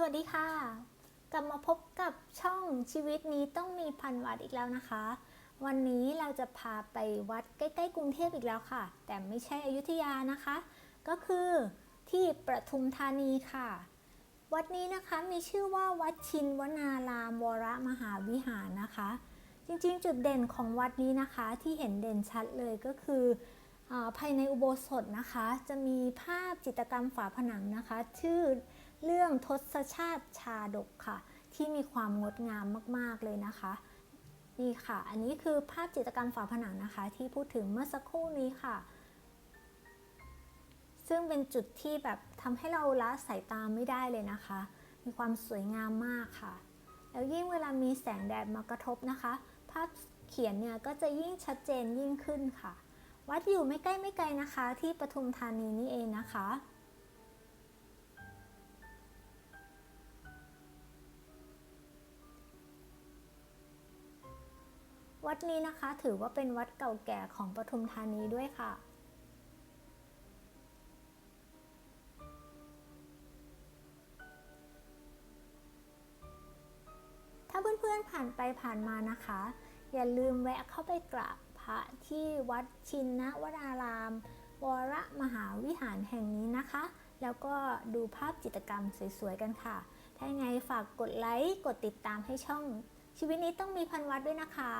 สวัสดีค่ะ กลับมาพบกับช่องชีวิตนี้ต้องมีพันวัดอีกแล้วนะคะ วันนี้เราจะพาไปวัดใกล้ๆกรุงเทพอีกแล้วค่ะ แต่ไม่ใช่อยุธยานะคะ ก็คือที่ประทุมธานีค่ะ วัดนี้นะคะมีชื่อว่าวัดชินวนารามวรมหาวิหารนะคะ จริงๆ จุดเด่นของวัดนี้นะคะที่เห็นเด่นชัดเลยก็คืออภายในอุโบสถนะคะ จะมีภาพจิตรกรรมฝาผนังนะคะ ชื่อ เรื่องทศชาติชาดกค่ะ ที่มีความงดงามมาก ๆ เลยนะคะนี่ค่ะ อันนี้คือภาพจิตรกรรมฝาผนังนะคะ ที่พูดถึงเมื่อสักครู่นี้ค่ะ ซึ่งเป็นจุดที่แบบทำให้เราละสายตาไม่ได้เลยนะคะ มีความสวยงามมากค่ะ แล้วยิ่งเวลามีแสงแดดมากระทบนะคะ ภาพเขียนเนี่ยก็จะยิ่งชัดเจนยิ่งขึ้นค่ะ วัดอยู่ไม่ใกล้ไม่ไกลนะคะ ที่ปทุมธานีนี่เองนะคะ วัดนี้นะคะถือว่าเป็นวัดเก่าแก่ของปทุมธานีด้วยค่ะ ถ้าเพื่อนๆผ่านไปผ่านมานะคะ อย่าลืมแวะเข้าไปกราบพระที่วัดชินนวนาราม วรมหาวิหารแห่งนี้นะคะ แล้วก็ดูภาพจิตรกรรมสวยๆกันค่ะ ถ้าไงฝากกดไลค์ กดติดตามให้ช่องชีวิตนี้ต้องมีพันวัดด้วยนะคะ